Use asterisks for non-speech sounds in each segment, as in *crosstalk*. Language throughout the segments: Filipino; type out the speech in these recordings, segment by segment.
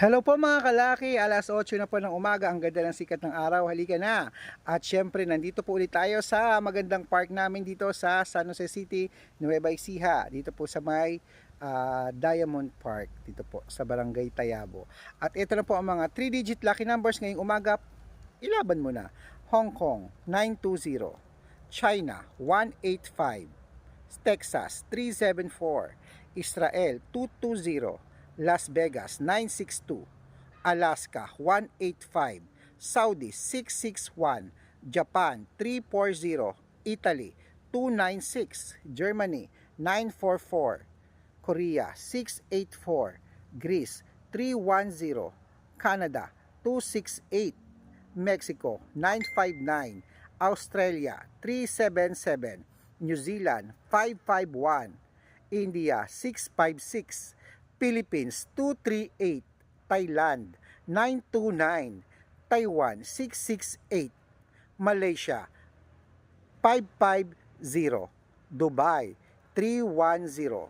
Hello po mga kalaki, alas 8 na po ng umaga, ang ganda ng sikat ng araw, halika na. At syempre, nandito po ulit tayo sa magandang park namin dito sa San Jose City, Nueva Ecija. Dito po sa may ah, Diamond Park, dito po sa Barangay Tayabo. At ito na po ang mga 3-digit lucky numbers ngayong umaga, ilaban mo na. Hong Kong, 920. China, 185. Texas 374, Israel 220, Las Vegas 962, Alaska 185, Saudi 661, Japan 340, Italy 296, Germany 944, Korea 684, Greece 310, Canada 268, Mexico 959, Australia 377, New Zealand 551, India 656, Philippines 238, Thailand 929, Taiwan 668, Malaysia 550, Dubai 310.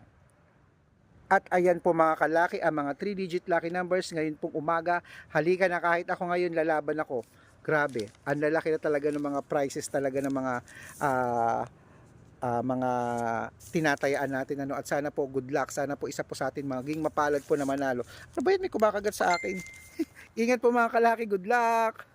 At ayan po mga kalaki ang mga 3-digit lucky numbers ngayon pong umaga. Halika na kahit ako ngayon lalaban ako. Grabe, ang lalaki na talaga ng mga prices talaga ng mga ah, ah, mga tinatayaan natin ano at sana po good luck sana po isa po sa atin maging mapalad po na manalo. Ano ba yan? May kumakagat sa akin. *laughs* Ingat po mga kalaki good luck